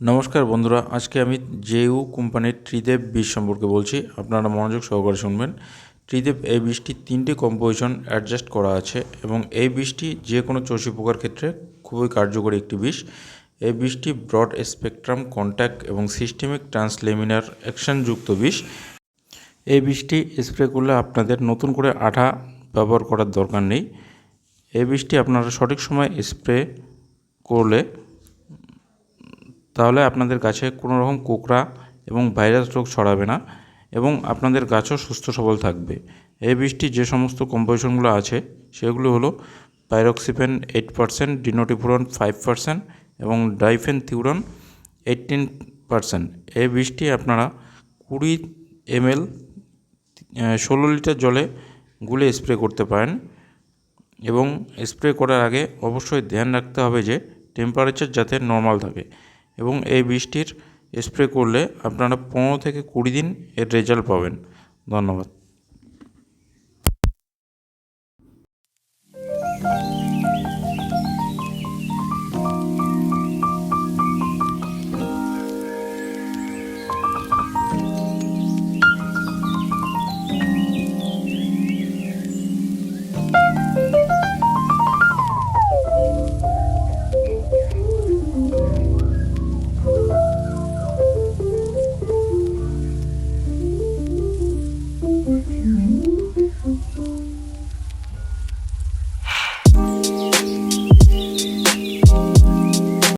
নমস্কার বন্ধুরা, আজকে আমি জেইউ কোম্পানির ত্রিদেব বীজ সম্পর্কে বলছি। আপনারা মনোযোগ সহকারে শুনবেন। ত্রিদেব, এই বীজটির তিনটি কম্পোজিশন অ্যাডজাস্ট করা আছে এবং এই বীজটি যে কোনো চষি পোকার ক্ষেত্রে খুবই কার্যকরী একটি বিষ এই বীজটি ব্রড স্পেকট্রাম কন্ট্যাক্ট এবং সিস্টেমিক ট্রান্সলেমিনার অ্যাকশনযুক্ত বিষ এই বীজটি স্প্রে করলে আপনাদের নতুন করে আঠা ব্যবহার করার দরকার নেই। এই বীজটি আপনারা সঠিক সময় স্প্রে করলে তাহলে আপনাদের গাছে কোনো রকম কোকড়া এবং ভাইরাস রোগ ছড়াবে না এবং আপনাদের গাছও সুস্থ সবল থাকবে। এই বীজটি যে সমস্ত কম্পোজিশনগুলো আছে, সেগুলো হলো pyriproxyfen eight percent, dinotefuran five percent এবং ডাইফেন থিউরন এইটিন পারসেন্ট। এই বীজটি আপনারা কুড়ি এমএল ষোলো লিটার জলে গুলে স্প্রে করতে পারেন এবং স্প্রে করার আগে অবশ্যই ধ্যান রাখতে হবে যে টেম্পারেচার যাতে নর্মাল থাকে। এবং এই বৃষ্টির স্প্রে করলে আপনারা পনেরো থেকে কুড়ি দিন এর রেজাল্ট পাবেন। ধন্যবাদ।